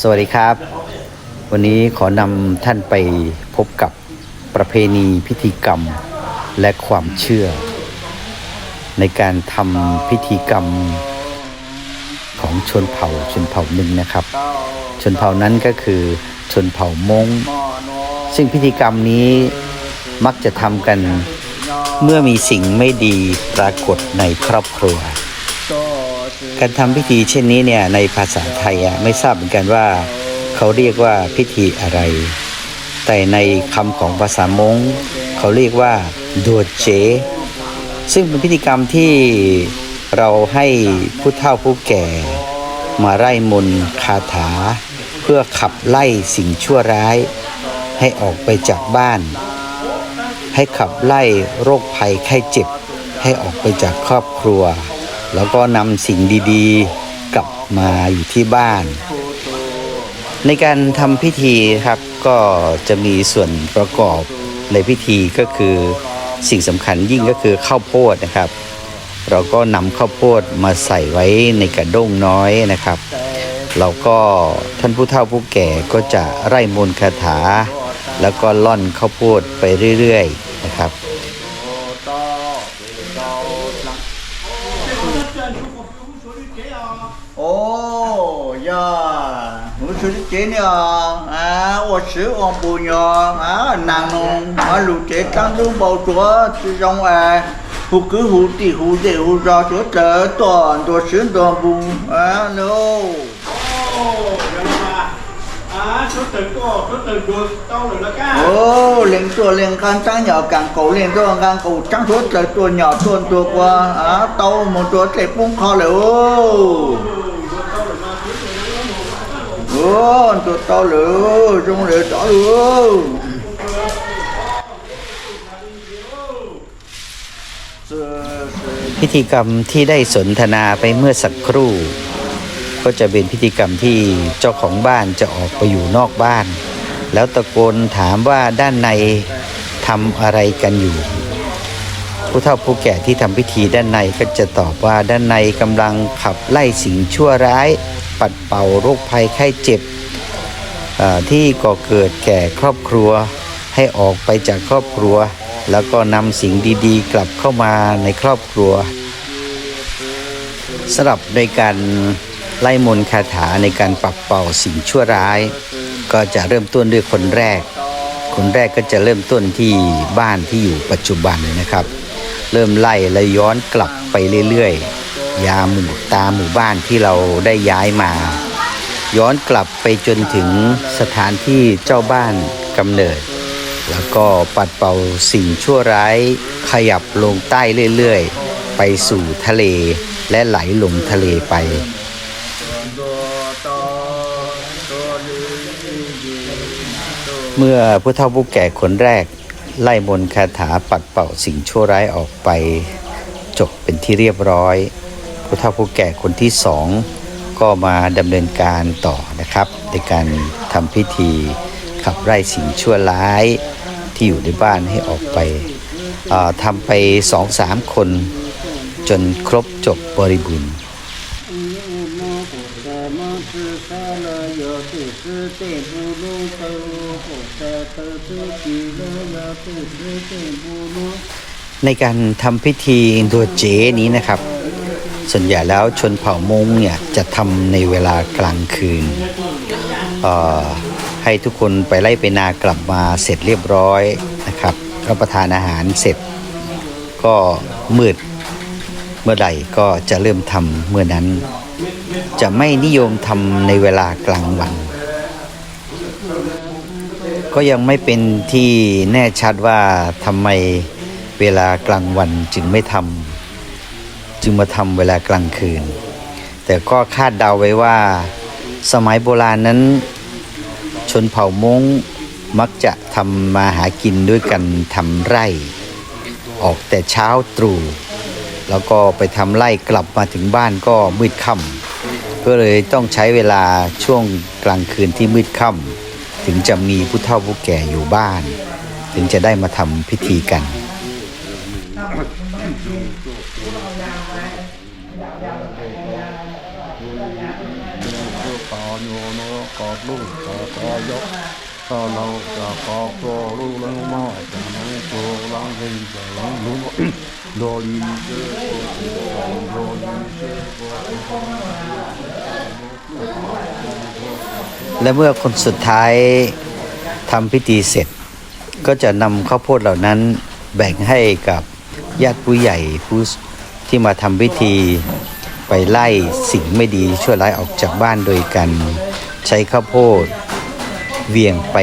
สวัสดีครับ วันนี้ขอนำท่านไปพบกับประเพณีพิธีกรรมและความเชื่อ ในการทำพิธีกรรมของชนเผ่าชนเผ่าหนึ่งนะครับ ชนเผ่านั้นก็คือชนเผ่ามงซึ่งพิธีกรรมนี้มักจะทำกันเมื่อมีสิ่งไม่ดีปรากฏในครอบครัว การทำพิธีเช่นนี้เนี่ยในภาษาไทยอะไม่ทราบเหมือนกันว่า เขาเรียกว่าพิธีอะไร แต่ในคำของภาษามงเขาเรียกว่าดัวเจ ซึ่งเป็นพิธีกรรมที่เราให้ผู้เฒ่าผู้แก่ มาไล่มนคาถา เพื่อขับไล่สิ่งชั่วร้าย ให้ออกไปจากบ้าน ให้ขับไล่โรคภัยไข้เจ็บ ให้ออกไปจากครอบครัว แล้วก็นำสิ่งดีๆกลับมาอยู่ที่บ้าน ในการทำพิธีครับก็จะมีส่วนประกอบในพิธีก็คือสิ่งสำคัญยิ่งก็คือข้าวโพดนะครับ เราก็นำข้าวโพดมาใส่ไว้ในกระด้งน้อยนะครับเราก็ท่านผู้เฒ่าผู้แก่ก็จะไร่มนต์คาถา แล้วก็ล่อนข้าวโพดไปเรื่อยๆนะครับ nhờ. Ngũ sư chế nhờ. À ô sứ ông bù nhờ. À nàng nông mà lù chế tăng đúng bầu chúa chứ trong à. Hù cứ hù tì hù dễ hù rò chúa trở toàn đồ sứ toàn bù. À no. Ô liền tua liền can trắng nhỏ, càng cổ liền tua càng cổ trắng chúa trời tua nhỏ tuôn tua qua. À tàu một chúa trẻ bung kho lại ô lửa anh tôi to lửa trong พิธีกรรมที่ได้สนทนาไปเมื่อสักครู่ ก็จะเป็นพิธีกรรมที่เจ้าของบ้านจะออกไปอยู่นอกบ้าน แล้วตะโกนถามว่าด้านในทำอะไรกันอยู่ ผู้เฒ่าผู้แก่ที่ทำพิธีด้านในก็จะตอบว่าด้านในกำลังขับไล่สิ่งชั่วร้าย ปัดเป่าโรคภัยไข้เจ็บที่ก่อเกิดแก่ครอบครัวให้ออกไปจากครอบครัว แล้วก็นำสิ่งดีๆ กลับเข้ามาในครอบครัวสำหรับในการไล่มนคาถาในการปัดเป่าสิ่งชั่วร้าย ก็จะเริ่มต้นด้วยคนแรก คนแรกก็จะเริ่มต้นที่บ้านที่อยู่ปัจจุบันนะครับ เริ่มไล่และย้อนกลับไปเรื่อยๆ ยาหมู่ตามหมู่บ้านที่เราได้ย้ายมา ย้อนกลับไปจนถึงสถานที่เจ้าบ้านกำเนิด แล้วก็ปัดเป่าสิ่งชั่วร้ายขยับลงใต้เรื่อยๆ ไปสู่ทะเลและไหลลงทะเลไปเมื่อผู้เฒ่าผู้แก่คนแรก ไล่มนคาถาปัดเป่าสิ่งชั่วร้ายออกไป จบเป็นที่เรียบร้อย ผู้เฒ่าผู้แก่คนที่สองก็มาดำเนินการต่อนะครับ ในการทำพิธีขับไล่สิ่งชั่วร้ายที่อยู่ในบ้านให้ออกไปทำไปสองสามคนจนครบจบบริบูรณ์ในการทำพิธีตัวเจนี้นะครับ ส่วนใหญ่แล้วชนเผ่ามงเนี่ยจะทำในเวลากลางคืน ให้ทุกคนไปไล่ไปนากลับมาเสร็จเรียบร้อยนะครับรับประทานอาหารเสร็จ ก็มืดเมื่อไหร่ก็จะเริ่มทำเมื่อนั้น จะไม่นิยมทำในเวลากลางวัน ก็ยังไม่เป็นที่แน่ชัดว่าทำไมเวลากลางวันจึงไม่ทำ จึงมาทำเวลากลางคืน แต่ก็คาดเดาไว้ว่า สมัยโบราณนั้น ชนเผ่ามงมักจะทำมาหากินด้วยกันทำไร่ ออกแต่เช้าตรู่แล้วก็ไปทำไร่กลับมาถึงบ้านก็มืดค่ำก็เลยต้องใช้เวลาช่วงกลางคืนที่มืดค่ำถึงจะมีผู้เฒ่าผู้แก่อยู่บ้าน ถึงจะได้มาทำพิธีกัน 搞โยนกอดลูกกอกอยกกอเรากอกอโกลูกลังมาจังนังโกลังเฮงจังลังลุโดลีเจโกโดลีเจโกและเมื่อคนสุดท้ายทำพิธีเสร็จ ก็จะนำข้าวโพดเหล่านั้นแบ่งให้กับ ญาติผู้ใหญ่ผู้ที่มาทำพิธีไปไล่สิ่งไม่ดีชั่วร้ายออกจากบ้านโดยกัน ใช้ข้าวโพดเวียงไป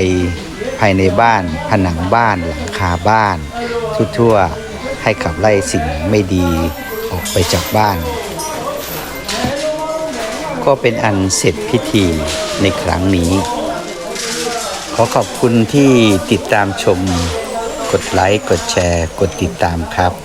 ภายในบ้าน ผนังบ้านหลังคาบ้าน ทั่วๆให้ขับไล่สิ่งไม่ดีออกไปจากบ้าน ก็เป็นอันเสร็จพิธีในครั้งนี้ ขอขอบคุณที่ติดตามชม กดไลค์ กดแชร์ กดติดตามครับ